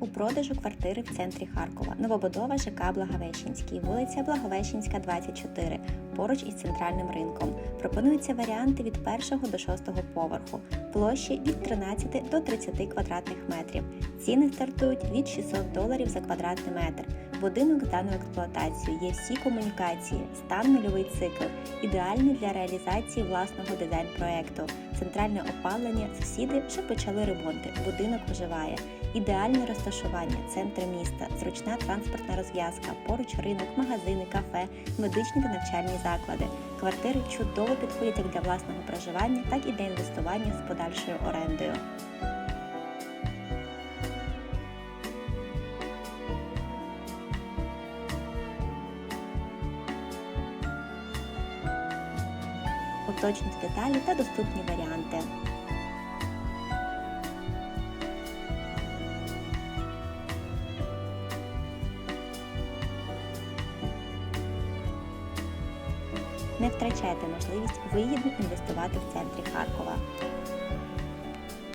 У продажу квартири в центрі Харкова. Новобудова ЖК Благовещенський, вулиця Благовещенська, 24, поруч із центральним ринком. Пропонуються варіанти від першого до шостого поверху, площі від 13 до 30 квадратних метрів. Ціни стартують від 600 доларів за квадратний метр. Будинок зданої експлуатацію є всі комунікації, стан нульовий цикл, ідеальний для реалізації власного дизайн-проекту. Центральне опалення, сусіди вже почали ремонти, будинок оживає. Ідеальне розташування, центр міста, зручна транспортна розв'язка, поруч ринок, магазини, кафе, медичні та навчальні заклади. Квартири чудово підходять як для власного проживання, так і для інвестування з подальшою орендою. Уточніть деталі та доступні варіанти. Не втрачайте можливість вигідно інвестувати в центрі Харкова.